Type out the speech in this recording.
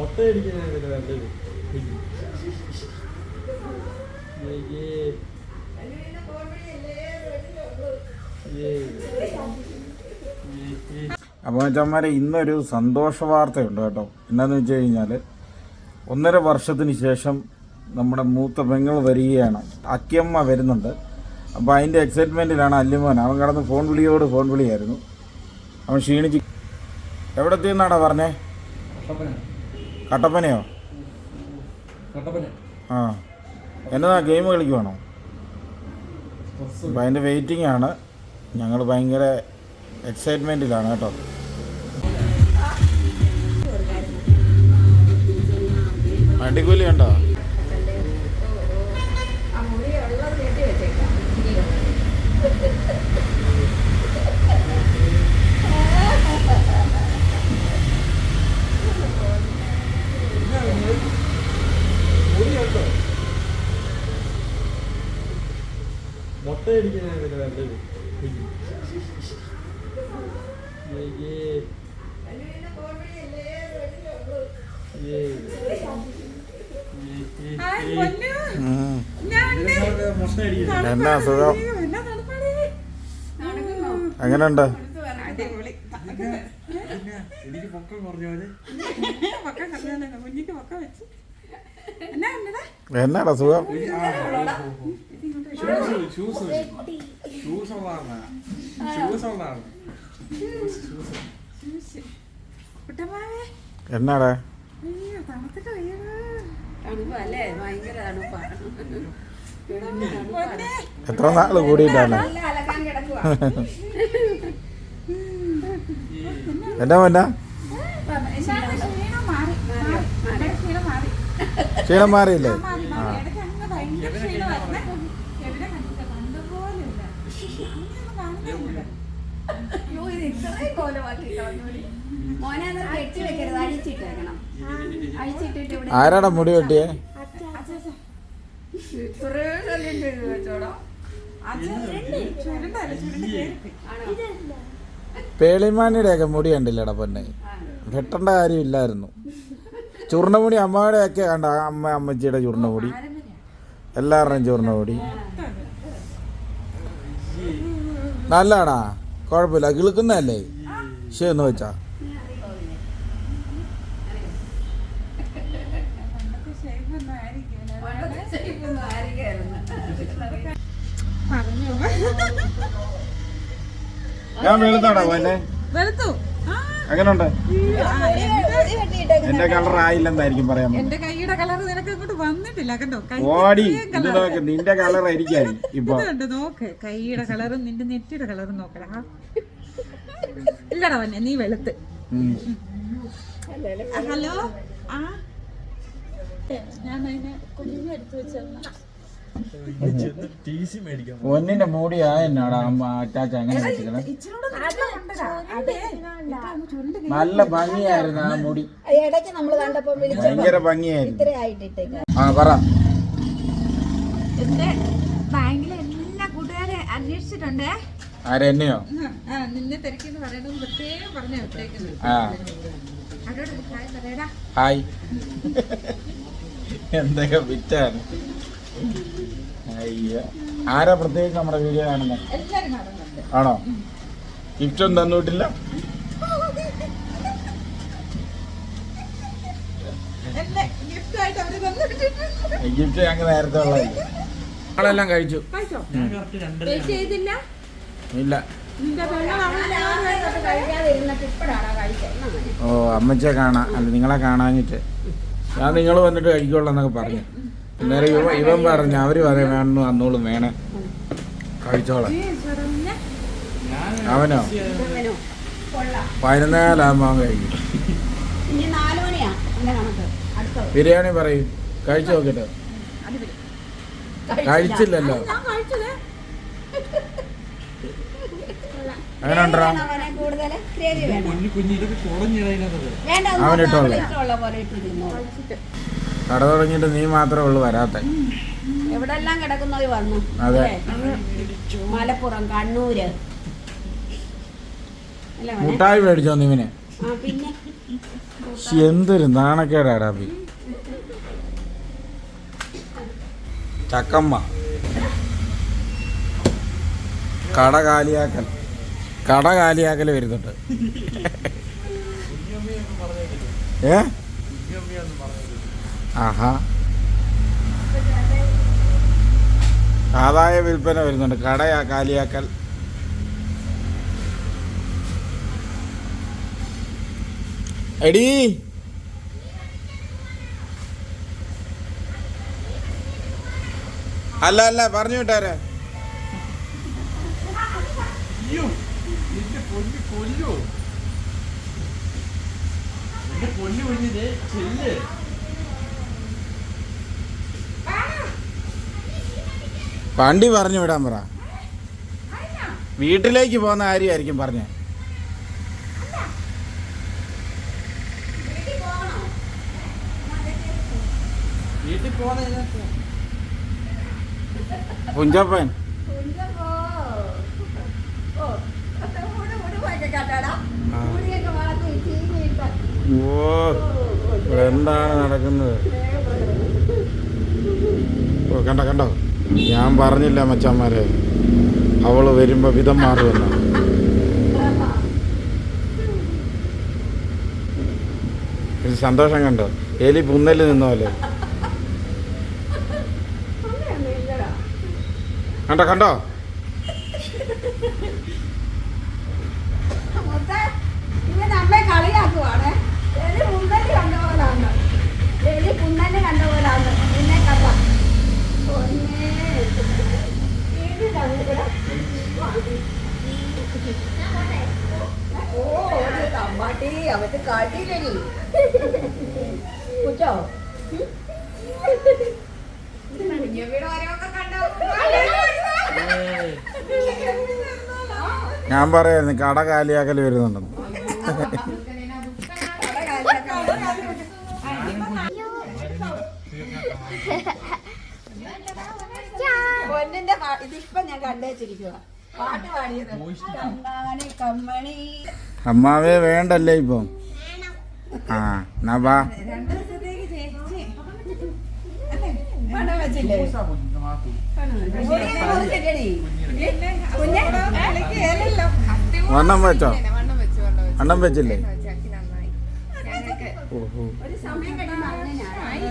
മുട്ട അടിക്കുന്നതിന് നല്ലത് ഏയ്. ഏയ്. ഏയ്. അപ്പോൾ അച്ഛന്മാരെ ഇന്നൊരു സന്തോഷ വാർത്തയുണ്ട് കേട്ടോ. എന്താന്ന് വെച്ച് കഴിഞ്ഞാൽ ഒന്നര വർഷത്തിന് ശേഷം നമ്മുടെ മൂത്ത പെങ്ങൾ വരികയാണ്. അക്കിയമ്മ വരുന്നുണ്ട്. അപ്പോൾ അതിന്റെ എക്സൈറ്റ്മെന്റിലാണ് അല്ലിമോൻ. അവൻ കടന്ന് ഫോൺ വിളിയോട് ഫോൺ വിളിയായിരുന്നു. അവൻ ക്ഷീണിച്ച് എവിടെ എത്തിയെന്നാടാ പറഞ്ഞേ? കട്ടപ്പനയോ? കട്ടപ്പന. ആ. എന്നതാ ഗെയിം കളിക്കുവാണോ? അപ്പം അതിന്റെ വെയിറ്റിംഗ് ആണ്. ഞങ്ങൾ ഭയങ്കര എക്സൈറ്റ്മെന്റിലാണ് കേട്ടോ. അടികൂലി ഉണ്ടോ മുട്ട അടിക്കുന്നത് എന്നാ സുഖം. എങ്ങനെയുണ്ട്. എനിക്ക് പൊക്കം? എന്നാടാ സുഖം ഷൂസ് ഷൂസ് ഷൂസ് ഉള്ളതാണ് ഷൂസ് ഉള്ളതാണ് ശൂശ്. കുട്ടമ്മാവേ. എന്നാടാ? അയ്യോ, തണുത്തിട്ട് വയ്യടാ. തണുപ്പല്ലേ? ഭയങ്കര തണുപ്പാണ്. പൊന്നേ. എത്ര നാൾ കൂടിയിട്ടാണ്? മറ്റാ എന്നാ പൊന്നാ? എന്നാണ് ക്ഷീണം മാറി. മാറി. ഇവിടെ ക്ഷീണം മാറി. ക്ഷീണം മാറിയില്ലേ? കെട്ടി വെക്കരുത് ആരാടാ മുടി വെട്ടിയേ? ഇത്രയും പേളിമാനിയുടെ ഒക്കെ മുടി കണ്ടില്ലടാ പൊന്നെ. വെട്ടേണ്ട കാര്യമില്ലായിരുന്നു. ചുർണമുടി അമ്മയുടെ ഒക്കെ കണ്ട അമ്മ അമ്മച്ചിയുടെ ചുർണമുടി എല്ലാവരുടെയും ചുരുണ്ടമുടി നല്ലതാണാ. കുഴപ്പമില്ല. കിളുക്കുന്നതല്ലേ? ശരി എന്ന് വെച്ചാ. ഞാൻ വെളുത്താടാ പൊന്നെ വെളുത്തു. എങ്ങനെയുണ്ട് എന്റെ- കളർ ആയില്ലെന്നായിരിക്കും പറയാൻ. എന്റെ കൈയുടെ കളർ നിനക്ക് ഇങ്ങോട്ട് വന്നിട്ടില്ല കണ്ടോ? ഓടി നോക്ക് നിന്റെ കളർ ആയിരിക്കും ഇപ്പൊ. നോക്ക് കൈയുടെ കളറും നിന്റെ നെറ്റിയുടെ കളറും നോക്കടാ ഇല്ലടാ വന്നെ നീ വെളുത്ത്. ഹലോ? ആ. ഞാൻ അതിനെ കുഞ്ഞിനെ എടുത്തു വെച്ചാ ചെന്ന് ടി സി മേടിക്കാൻ പോകും. പൊന്നിന്റെ മൂടി ആയെന്നാടാ അമ്മ അറ്റാച്ച് അങ്ങനെ വെച്ചിരിക്കണേ. നല്ല ഭംഗിയായിരുന്നു ആ മുടി. ഇടയ്ക്ക് നമ്മൾ കണ്ടപ്പോ ഭയങ്കര ഭംഗിയായിരുന്നു. ആ പറ. എന്റെ ബാങ്കിലെ എല്ലാ കൂട്ടുകാരെ അന്വേഷിച്ചിട്ടുണ്ടേ? ആരെന്നെയോ നിന്നെ തിരക്കിന്ന് പറയണമെന്ന് പ്രത്യേകം പറഞ്ഞു വിട്ടേക്കുന്നു ആ. അവരോട് ഹായ് എന്തൊക്കെ വിറ്റാണ്? അയ്യ. ആരാ പ്രത്യേകിച്ച് നമ്മുടെ വീഡിയോ കാണുന്നത് ആണോ? ഗിഫ്റ്റ് ഒന്നും തന്നിട്ടില്ല ഗിഫ്റ്റ് ഞങ്ങൾ നേരത്തെ ഉള്ളതല്ലേ കഴിച്ചു. ഇല്ല. ഓ അമ്മച്ച കാണാ അല്ല നിങ്ങളെ കാണാഞ്ഞിട്ട്. ഞാൻ നിങ്ങൾ വന്നിട്ട് കഴിക്കുള്ളൂ എന്നൊക്കെ പറഞ്ഞു. അന്നേരം ഇവ ഇവൻ പറഞ്ഞു അവർ പറയും വേണമെന്ന് വന്നോളും വേണേ. കഴിച്ചോളാം. അവനോ? പതിനൊന്നേലാകുമ്പോൾ അവൻ കഴിക്കും. ബിരിയാണി പറയും. കഴിച്ചു നോക്കിട്ട്. കഴിച്ചില്ലല്ലോ. അങ്ങനെ ഉണ്ടോ? അവനെ കൂടുതൽ ഗ്രേവി വേണം കുഞ്ഞു കുഞ്ഞു ഇതൊക്കെ കുളഞ്ഞതിനകത്ത് വേണ്ട അവൻ ഒന്നും ഇട്ടോളെ. ഇഷ്ടമുള്ള പോലെ ഇട്ട് തിന്നോളൂ. കട തുടങ്ങിയിട്ട് നീ മാത്രമേ ഉള്ളൂ വരാത്ത. എവിടെല്ലാം കിടക്കുന്നത് വന്നു? അതെ. മലപ്പുറം കണ്ണൂര്? മുട്ടായി മേടിച്ചോ നീവിനെ എന്തൊരു നാണക്കേടാടാ പി ചക്കമ്മ. കട കാലിയാക്കൽ. കട കാലിയാക്കൽ വരുന്നുണ്ട്. ഏ? ആഹാ. ആദായ വിൽപ്പന വരുന്നുണ്ട്. കടയാ കാലിയാക്കൽ. എടീ. അല്ല അല്ല പറഞ്ഞു വിട്ടാരെ. വണ്ടി പറഞ്ഞു വിടാൻ പറ. വീട്ടിലേക്ക് പോകുന്ന കാര്യമായിരിക്കും പറഞ്ഞേ. വീട്ടിൽ പോകുന്ന പുഞ്ചപ്പൻ കുഞ്ഞപ്പോ. ഓ, ഇവിടെ എന്താണ് നടക്കുന്നത്? ഓ കണ്ട കണ്ടോ? ഞാൻ പറഞ്ഞില്ല മച്ചന്മാരെ. അവൾ വരുമ്പോ വിധം മാറുമെന്ന്. സന്തോഷം കണ്ടോ? എലി പുന്നൽ നിന്ന പോലെ അങ്ങനെയൊന്നും ഇല്ലടാ. കണ്ടോ കണ്ടോ മുത്തേ, ഇവൻ നമ്മെ കളിയാക്കുവാണേ. എലി പുന്നൽ കണ്ട പോലാണ്. എലി പുന്നൽ കണ്ട പോലാണ്. നിന്നെ കണ്ട. പൊന്നേ. വീട്ടിൽ തന്നിട്ടില്ല. ഓ, ഒരു തമ്പാട്ടി. അവർക്ക് കാട്ടിയില്ലേ കുറ്റോ കുഞ്ഞമ്മയുടെ ഓരോക്കെ കണ്ടോ? ഞാൻ പറയായിരുന്നു കട കാലിയാക്കൽ വരുന്നുണ്ടെന്ന്. പൊന്നിന്റെ ഞാൻ കണ്ടേച്ചിരിക്കുക പാട്ട് പാടിയത്. കണ്ണാണി കമ്മണി. അമ്മാവേ വേണ്ടല്ലേ ഇപ്പം? ആ എന്നാ വാ. രണ്ടു ദിവസത്തേക്ക് ചേച്ചി. അല്ലേ? വെച്ചില്ലേ? വണ്ണം വെച്ചോ? വണ്ണം വെച്ചില്ലേ? ഓഹോ. ഒരു സമയം കഴിയുമ്പോ അങ്ങനെ ഞാൻ എടി,